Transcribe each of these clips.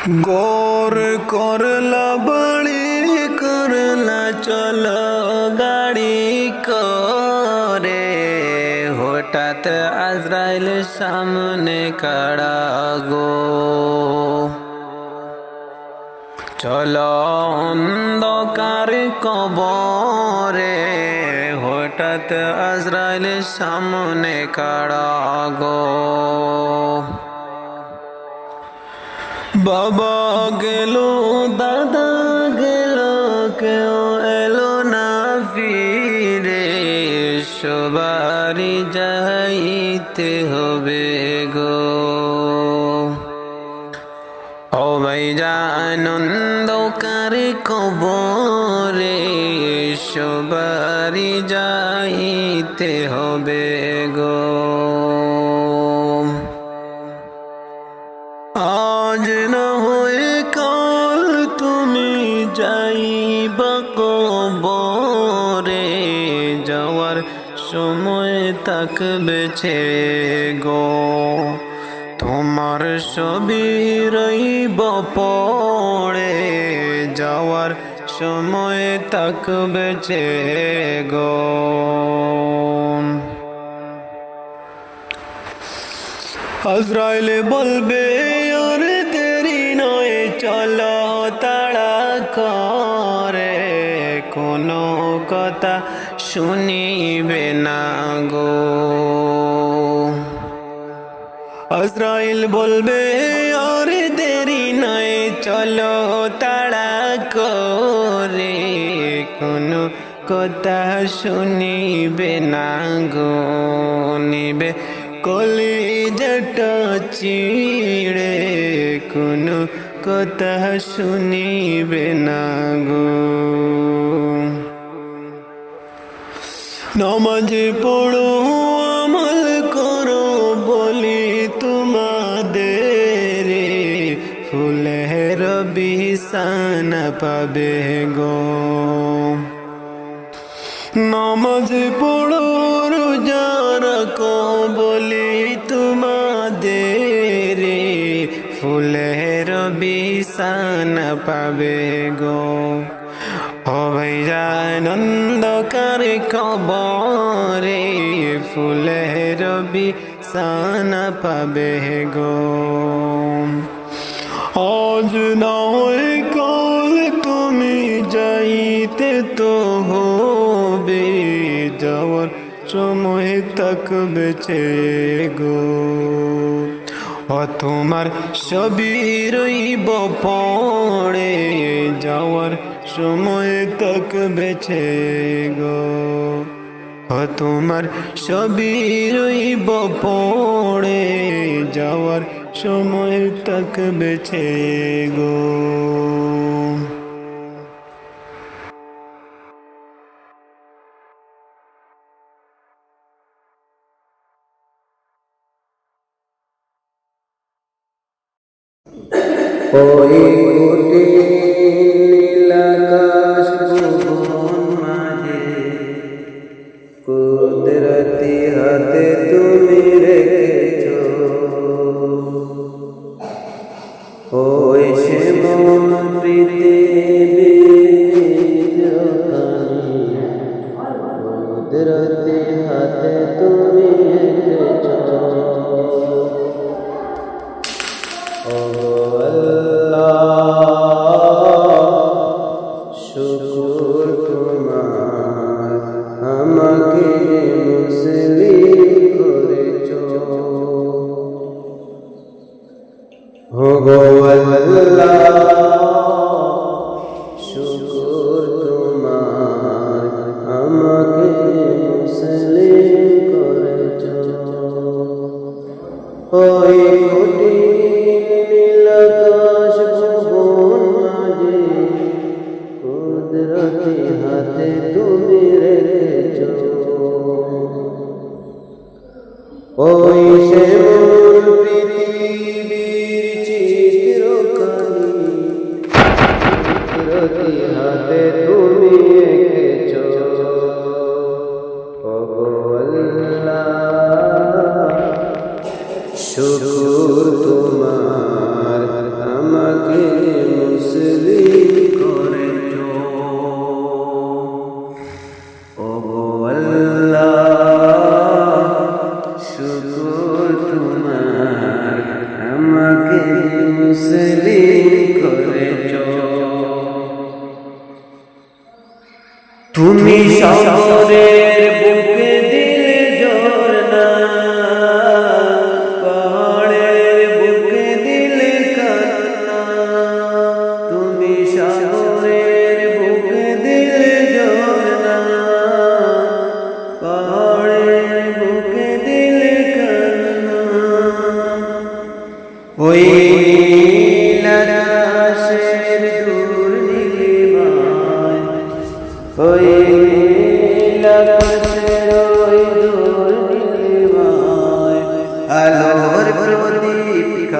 গোর করলা বড়ি করলা চল গাড়ি করে হঠাৎ আজরাইল সামনে কাড়া গো চলো অন্ধকার কবরে হঠাৎ আজরাইল সামনে কাড়া গো বাবা গেল, দাদা গেল, কেউ এলো না ফিরে। সবারই যাইতে হবে গো। ও ভাই জানন্দকার কবরে? সবারই যাইতে হবে গো। যাইবা কবরে যাওয়ার সময় থাকবে ছে গো। তোমার ছবি রইব পড়ে, যাওয়ার সময় থাকবে ছে গো। আজরাইলে বলবে, আর দেরি নয়, চলো তাড়া করে কোনো কথা শুনিবে না গো। আজরাইল বলবে, আর দেরি নয়, চলো তাড়া করে কোনো কথা শুনিবে না গো। নিবে কলি জটা চিড়ে কোনো কথা শুনিবে না গো নমাজ পড়ো আমল করো বলি তোমাদের ফুলের বিছান পাবে গো নমাজ পড়ো রোজা রাখো বলি বিছান পাবে গো। হবে আনন্দকার খবরে ফুলের বিছান পাবে গো। আজ নয় কাল তুমি যাইতে তো হবে, যাওয়ার সময় তাক বেছে গো। ও তোমার সবই রইব পড়ে, যাওয়ার সময় তক বেছে গো। ও তোমার সবই রইব পড়ে, যাওয়ার সময় তক বেছে গো। ওই কোটি নীলাকাশ ভুবন মাঝে। কুদরতি হাতে তুমি রেখেছ। ওই সে মন কুদরতি হাতে তুমি হো আল্লাহ শুকুর তোমার আমাকে মুসলিম করেছ ওই কোটি নীলাকাশ ভুবন মাঝে কুদরতি হাতে তুমি রেখেছ ওই সে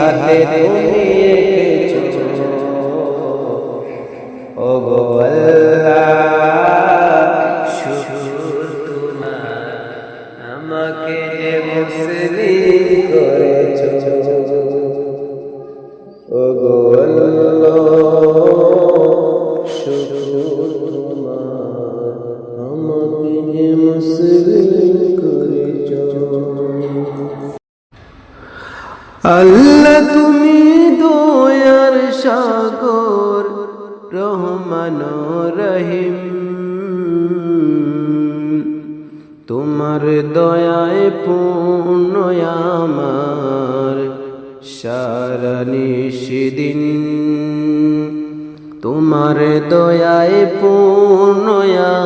হাতে তুমি এঁকেছ ও গো শুকুর তোমার আমাকে যে মুসলিম করেছ। ও গো আল্লাহ তুমি দয়ার সাগর, রহমান রহিম। তোমার দয়ায় পূর্ণ আমার সারা তোমার দয়ায় পূর্ণ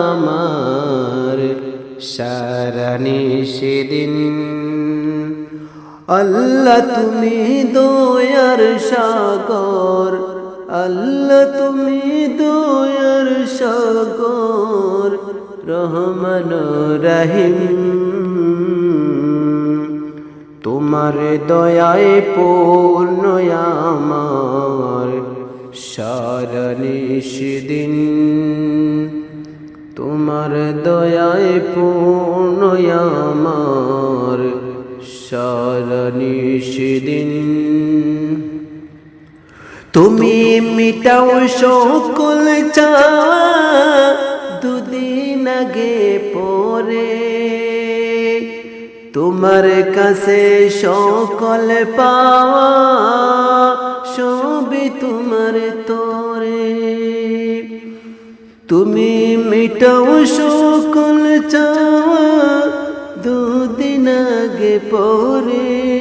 আমার সারা আল্লাহ তুমি দয়ার সাগর। আল্লাহ তুমি দয়ার সাগর। রহমান রাহিম। তোমার দয়ায় পূর্ণ আমার। তোমার দয়ায় পূর্ণ আমার। সারা নিষদিন তুমি মিটাও সকল চা, দুদিন আগে পরে। তোমার কাছে সকল পাওয়া সবই তোমার তোরে। তুমি মিটাও সকল চাওয়া আগে পরে।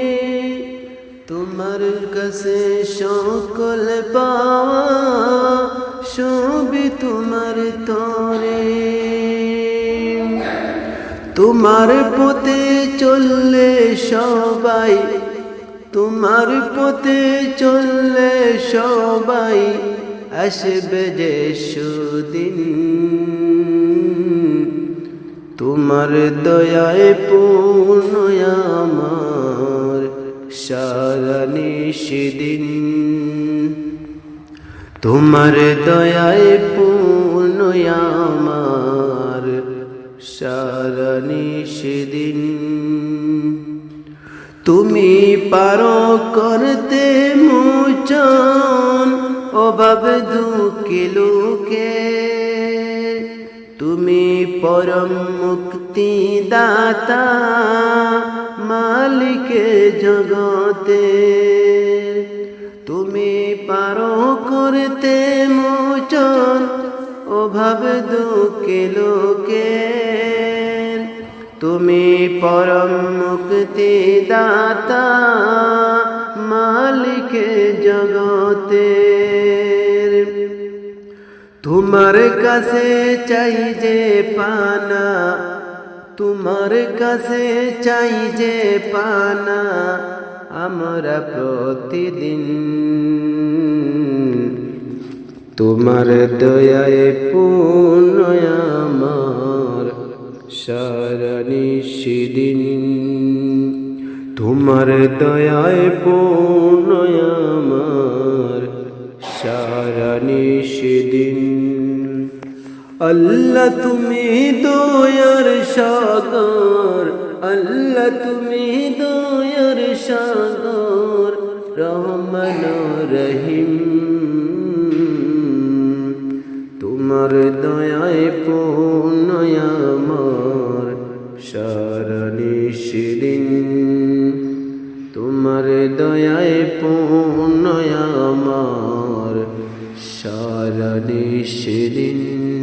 তোমার কাছে সকল সবই তোমার তরে। তোমার পথে চললে সবাই, তোমার পথে চললে সবাই আসবে যে সুদিন। তোমার দয়ায় আমার সারা নিষিদিন তোমার দয়ায় আমার সারা নিষিদিন তুমি পারো করতে মোচন, অভাব দুঃখে লোকে পরম মুক্তি দাতা মালিক জগতে। তুমি পারো করতে মোচন, অভাব দুঃখে লোকে। তুমি পরম মুক্তি দাতা মালিক জগতের তোমার কাছে চাই যে পানা, তোমার কাছে চাই যে পানা, আমরা প্রতিদিন তোমার দয়ায় পূর্ণ আমার তোমার দয়ায় পূর্ণ আমার সারা নিশিদিন আল্লাহ তুমি দয়ার সাগর, আল্লাহ তুমি দয়ার সাগর, রহমান রহিম। তোমার দয়ায় আমার, সারণী শিরিন তোমার দয়ায় আমার, সারণী শিরিন